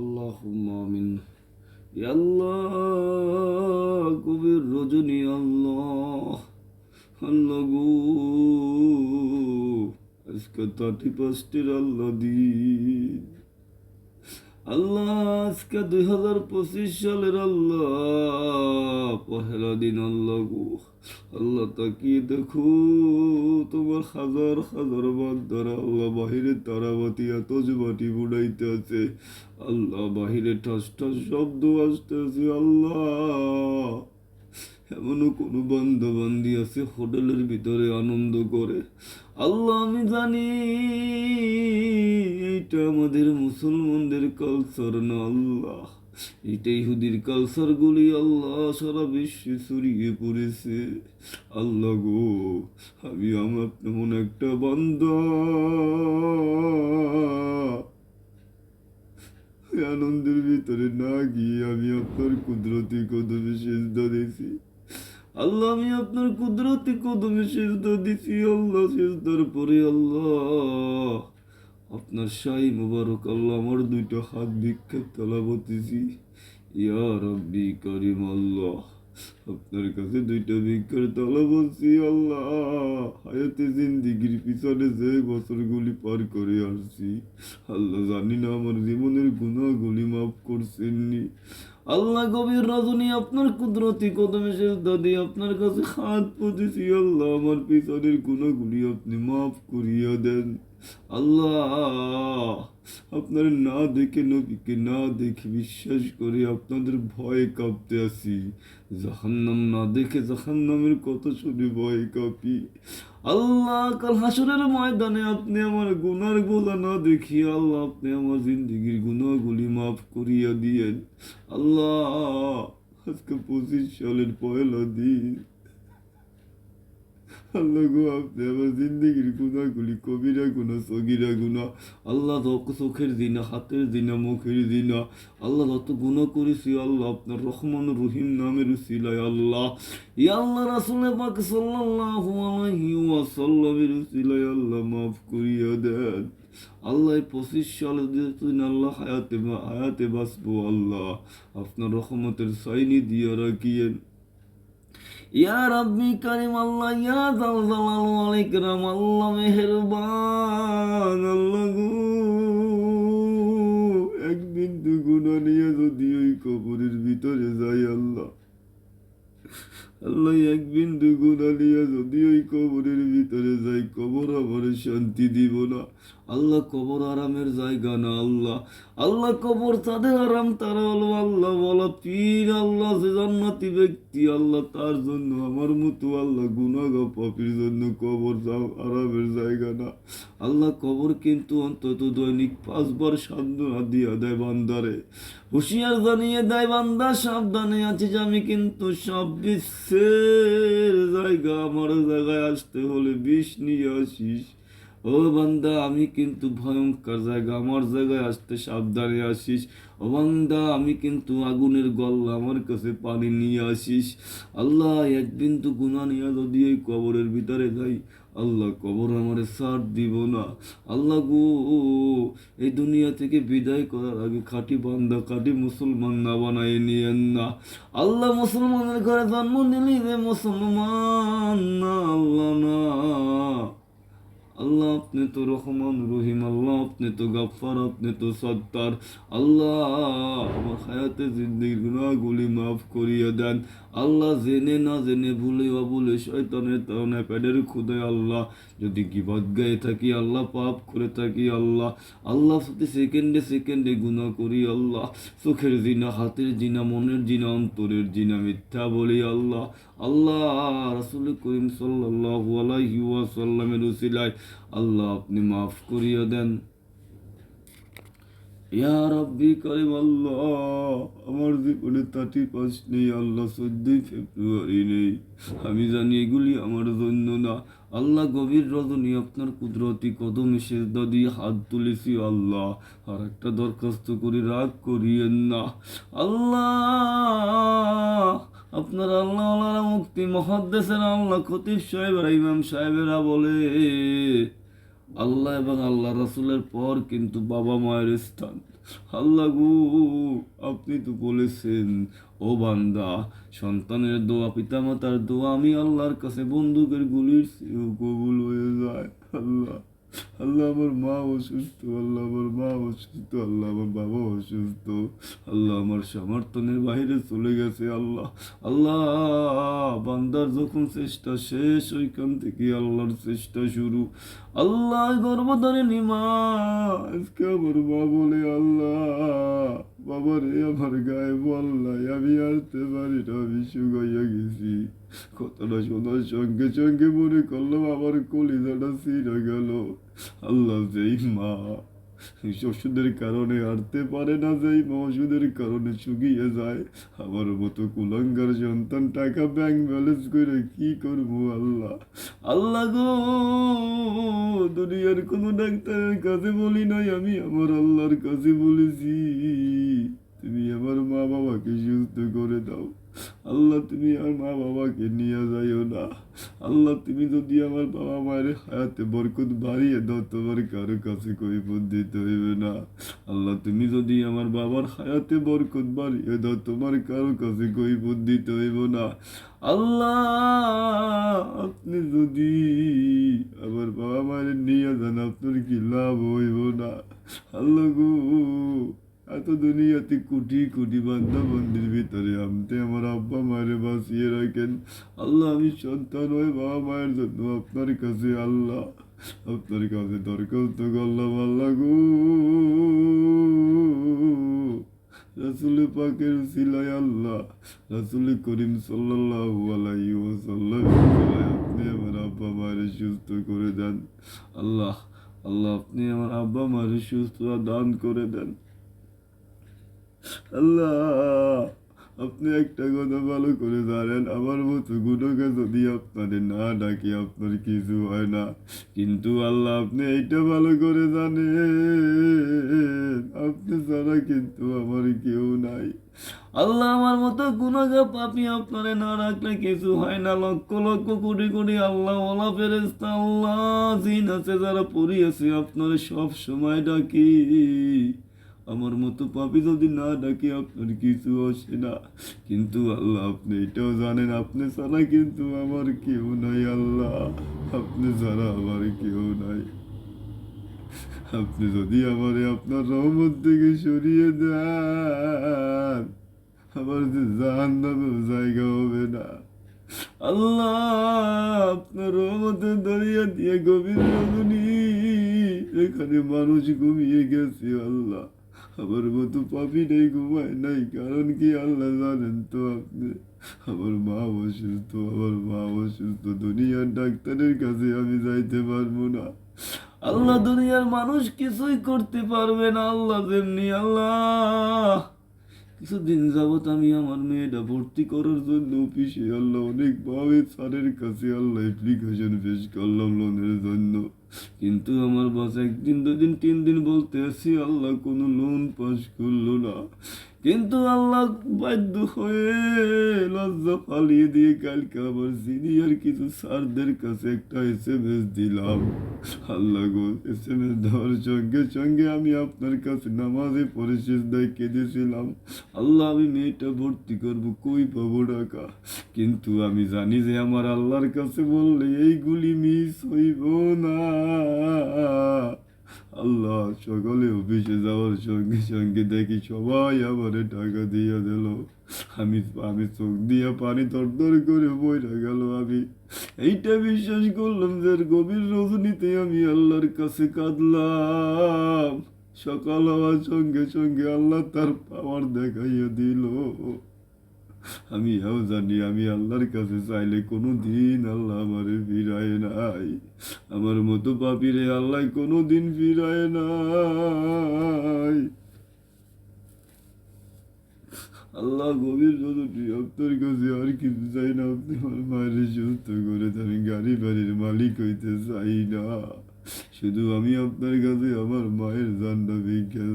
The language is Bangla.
اللهم آمين يا الله গভীর রজনী আল্লাহ আল্লাহ গো আজকে থার্টি ফার্স্টের আল্লাহ দিন আল্লাহ, আজকে দুই হাজার পঁচিশ সালের আল্লাহ, পহেলা দিন আল্লাহ গো। আল্লাহ তাকিয়ে দেখো, তোমার হাজার হাজার বান্দারা আল্লাহ বাহিরে তারাবাতি এত বাটি বুড়াইতে আছে। আল্লাহ বাহিরে ঠাস ঠাস শব্দ আসতেছে, আল্লাহ। এমনও কোনো বান্ধা বান্দি আছে, হোটেলের ভিতরে আনন্দ করে। আল্লাহ, আমি জানি এইটা আমাদের মুসলমানদের কালচার না আল্লাহ। এটা আল্লাহ সারা বিশ্বে ছড়িয়ে পড়েছে। আল্লাহ গো, আমি আমার তেমন একটা বান্দা। আনন্দের ভিতরে না গিয়ে আমি আপনার কুদরতি কদমে সেজদা দিছি আল্লাহ, আমি আপনার কুদরতি কদমে সেজদা দিছি। আল্লাহ, সেজদার পরে আল্লাহ, আপনার শাহী মুবারক আল্লাহ আমার দুইটা হাত ভিক্ষার তলা বতেছি ইয়া রব্বি করিম আল্লাহ। আপনার কাছে দুইটা ভিক্ষার তলা বলছি, আল্লাহ। হায়াতে জিন্দিগির পিছনে যে বছরগুলি পার করে আসছি, আল্লাহ জানি না আমার জীবনের গুণাগুলি মাফ করছেননি। আল্লাহ গভীর রজনী আপনার কুদরতি কদমে দাদি আপনার কাছে হাত পড়েছি আল্লাহ। আমার পিছনের গুণাগুলি আপনি মাফ করিয়া দেন। আল্লাহ, আপনার না দেখে নবীকে না দেখে বিশ্বাস করে আপনাদের ভয়ে কাঁপতে আসি। জাহান্নাম না দেখে জাহান্নামের কথা শুনে ভয় কাঁপি। আল্লাহ, কাল হাসরের ময়দানে আপনি আমার গুনার গোলা না দেখি আল্লাহ আপনি আমার জিন্দগির গুণাগুলি মাফ করিয়া দিয়েন। আল্লাহ, আজকে পঁচিশ সালের পয়লা দিন। আল্লাহ আপনি আমার জিন্দগির কবিরা গুণা সগিরা গুণা আল্লাহ হাতের মুখের আল্লাহ করেছি, আল্লাহ আপনার রহমান রহিম নামের উসিলায় আল্লাহ। ইয়া আল্লাহ রাসুলের পাক সাল্লাল্লাহু আলাইহি উসিলায় আল্লাহ মাফ করিয়া দেন। আল্লাহ পঁচিশ সালে দিন আল্লাহ হায়াতে হায়াতে বাঁচবো আল্লাহ। আপনার রহমতের সাইনি দিয়ে রাখিয়েন। ইয়া রব্বি কারিম আল্লাহ ইয়া জাল জালাল ওয়াল ইকরাম আল্লাহ মেহেরবান, আল্লাহ গো। একদিন তো গুনাহ নিয়ে যদি ওই কবরের ভিতরে যাই আল্লাহ। আল্লাহ এক বিন্দু গুণা নিয়ে যদি ওই কবরের ভিতরে যাই, কবর আমার শান্তি দিব না। আল্লাহ কবর আরামের জায়গা না আল্লাহ। আল্লাহ কবর তাদের আরাম তারা হলো আল্লাহ বলা পীর আল্লাহ, যে জান্নাতি ব্যক্তি আল্লাহ, তার জন্য আমার মতো আল্লাহ গুনাগা পাপির জন্য কবর আরামের জায়গা না। আল্লাহ কবর কিন্তু অন্তত দৈনিক পাঁচবার সান্ত্বনা দিয়া দেয় বান্দারে। হুঁশিয়ার জানিয়ে দেয়, বান্দা সাবধানে আছিস, আমি কিন্তু সব বিশ্বের জায়গা? আমার জায়গায় আসতে হলে বিষ নিয়ে আসিস। ও বান্দা, আমি কিন্তু ভয়ঙ্কর জায়গা। আমার জায়গায় আসতে সাবধানে আসিস। ও বান্দা, আমি কিন্তু আগুনের গল্লা আমার কাছে পানি নিয়ে আসিস। আল্লাহ একদিন তো গুণা নিয়ে যদি এই কবরের ভিতরে যাই আল্লাহ কবর আমার সার দিব না। আল্লাহ গো, এই দুনিয়া থেকে বিদায় করার আগে খাঁটি বান্দা, খাঁটি মুসলমান না বানাই নিয়েন না। আল্লাহ মুসলমানের ঘরে জন্ম নিলি রে মুসলমান, না আল্লাহ না। আল্লাহ আপনি তো রহমান, রহিম আল্লাহ। আপনি তো গাফার আপনি তো সত্তার। আল্লাহ আমার হায়াতে জিন্দিগির গুণাগুলি মাফ করিয়ে দেন। আল্লাহ জেনে না জেনে ভুলে বা শয়তানের প্যাডের খুদায় আল্লাহ। যদি গিবাদ গায়ে থাকি আল্লাহ, পাপ করে থাকি আল্লাহ। আল্লাহ সেকেন্ডে সেকেন্ডে গুণা করি আল্লাহ। চোখের জিনা, হাতের জিনা, মনের জিনা, অন্তরের জিনা, মিথ্যা বলি আল্লাহ। আল্লাহ, রাসুল করিম সাল্লাহ আলাইহি ওয়াসাল্লামের উসিলায় আল্লাহ আপনি মাফ করিয়া দেন। ইয়া রব্বি করিম আল্লাহ আমার জীবনে থার্টি পাঁচ নেই, আল্লাহ চোদ্দই ফেব্রুয়ারি নেই। আমি জানি এগুলি আমার জন্য না। আল্লাহ গভীর রজনী আপনার কুদরতি কদম সেজদা দিয়ে হাত তুলেছি, আল্লাহ। আর একটা দরখাস্ত করে রাগ করিয়েন না। আল্লাহ, আপনার আল্লাহ আল্লাহ মুক্তি মহাদ্দেশের আল্লাহ খতিব সাহেবেরা ইমাম সাহেবেরা বলে আল্লাহ এবং আল্লাহ রাসুলের পর কিন্তু বাবা মায়ের স্থান। আল্লাহ গু, আপনি তো বলেছেন, ও বান্দা, সন্তানের দোয়া, পিতামাতার দোয়া আমি আল্লাহর কাছে বন্দুকের গুলির কবুল হয়ে যায়। আল্লাহ। আল্লাহ আমার মা অসুস্থ, আল্লাহ আমার মা অসুস্থ, আল্লাহ আমার বাবা অসুস্থ, আল্লাহ আমার বাইরে চলে গেছে আল্লাহ আল্লাহ, বান্দার যখন চেষ্টা শেষ, ওইখান থেকে আল্লাহর চেষ্টা শুরু। আল্লাহ গর্ভধারিণী মা আজকে আমার মা বলে, আল্লাহ বাবা রে আমার গায়ে বললাই আমি আসতে পারি না, আমি শুকাইয়া গেছি। কথাটা শোনার সঙ্গে সঙ্গে মনে করলাম আমার কলিজাটা ছিঁড়ে গেল। আল্লাহ যেই মা ওষুধের কারণে হারতে পারে না, যেই মা ওষুধের কারণে শুকিয়ে যায়। আমার মতো কুলাঙ্গার সন্তান টাকা ব্যাংক ব্যালেন্স করে কি করব আল্লাহ? আল্লাহ গো, দুনিয়ার কোনো ডাক্তারের কাছে বলি নাই, আমি আমার আল্লাহর কাছে বলেছি। তুমি আমার মা বাবাকে সুস্থ করে দাও। আল্লাহ, তুমি আর মা বাবাকে নিয়ে যাইও না। আল্লাহ, তুমি যদি আমার বাবা মায়ের হায়াতে বরকত বাড়িয়ে দাও, তোমার কারও কাছে কই দিতে হইবে না। আল্লাহ, তুমি যদি আমার বাবার হায়াতে বরকত বাড়িয়ে দাও, তোমার কারও কাছে কই দিতে হইব না। আল্লাহ, আপনি যদি আমার বাবা মায়ের নিয়ে যান, আপনার কি লাভ হইব না? আল্লাহ গো এত দুনিয়াতে কোটি কোটি বান্ধা বন্দির ভিতরে। আমতে আমার আব্বা মায়ের বাঁচিয়ে রাখেন। আল্লাহ, আমি সন্তান হয়ে বাবা মায়ের জন্য আপনার কাছে আল্লাহ, আপনার কাছে দরখাস্ত করলাম, আল্লাহ গো। রাসুল পাকের সিলাই আল্লাহ, রাসুল করিম সাল্লাল্লাহু আপনি আমার আব্বা মায়ের সুস্থ করে দেন। আল্লাহ আল্লাহ আপনি আমার আব্বা মায়ের সুস্থ দান করে দেন। আল্লাহ, আপনি একটা কথা ভালো করে জানেন, আমার মতো গুণকে যদি আপনাদের না ডাকি, আপনার কিছু হয় না। কিন্তু আল্লাহ, আপনি এইটা ভালো করে জানেন, আপনি ছাড়া কিন্তু আমার কেউ নাই। আল্লাহ, আমার মতো গুণাগা পাপি আপনারে না রাখলে কিছু হয় না। লক্ষ লক্ষ কোটি কোটি আল্লাহ ওলা ফেরেস্তা আল্লাহ, জিন আছে যারা পড়িয়েছে, আপনারে সব সময় ডাকি। আমার মতো পাপি যদি না ডাকি, আপনার কিছু আসে না। কিন্তু আল্লাহ, আপনি এটাও জানেন, আপনি ছাড়া কিন্তু আমার কেউ নাই আল্লাহ। আপনি ছাড়া আমার কেউ নাই। আপনি যদি আমারে আপনার রহমত থেকে সরিয়ে দেন, আমার যে জাহান নামেও জায়গা হবে না। আল্লাহ, আপনার রহমতের দরিয়া দিয়ে গভীর এখানে মানুষ ঘুমিয়ে গেছে, আল্লাহ। আমার মতো পাপি নেই ঘুমায় নাই। কারণ কি আল্লাহ জানেন তো আপনি? আমার মা অসুস্থ, আমার মা অসুস্থ। দুনিয়ার ডাক্তারের কাছে আমি যাইতে পারব না। আল্লাহ দুনিয়ার মানুষ কিছুই করতে পারবে না, আল্লাহ যেমনি আল্লাহ! কিছুদিন যাবৎ আমি আমার মেয়েটা ভর্তি করার জন্য অফিসে, আল্লাহ অনেকভাবে স্যারের কাছে আল্লাহ অ্যাপ্লিকেশন পেশ করলাম লোনের জন্য। কিন্তু আমার বাস একদিন, দুদিন তিন দিন বলতে আসি আল্লাহ কোনো লোন পাস করল না। কিন্তু আল্লাহ বাধ্য হয়ে লজ্জা ফালিয়ে দিয়ে কালকে আবার সিনিয়র কিছু স্যারদের কাছে একটা এস এম এস দিলাম। আল্লাহ গো এস এম এস দেওয়ার সঙ্গে সঙ্গে আমি আপনার কাছে নামাজে পরে শেষ দায় কেঁদেছিলাম। আল্লাহ, আমি মেয়েটা ভর্তি করব, কই পাবো টাকা কিন্তু আমি জানি যে আমার আল্লাহর কাছে বললে এইগুলি মিস হইব না। আল্লাহ সকালে অফিসে যাওয়ার সঙ্গে সঙ্গে দেখি সবাই আমারে টাকা দিয়ে দিল। আমি আমি চোখ দিয়ে পানি তরতর করে বইটা গেল আমি। এইটা বিশ্বাস করলাম যে গভীর রজনীতে আমি আল্লাহর কাছে কাঁদলাম। সকাল হওয়ার সঙ্গে সঙ্গে আল্লাহ তার পাওয়ার দেখাইয়া দিল। আমি এও জানি, আমি আল্লাহর কাছে চাইলে কোনো দিন আল্লাহ আমারে ফিরায় নাই আমার মতো পাপিরে আল্লাহ কোনো দিন ফিরায় নাই আল্লাহ গভীর যদি আপনার কাছে আর কিছু চাই না, আপনি আমার মায়ের সুস্থ করে আমি গাড়ি বাড়ির মালিক হইতে চাই না শুধু আমি আপনার কাছে, আমার মায়ের জানটা ভিক্ষা।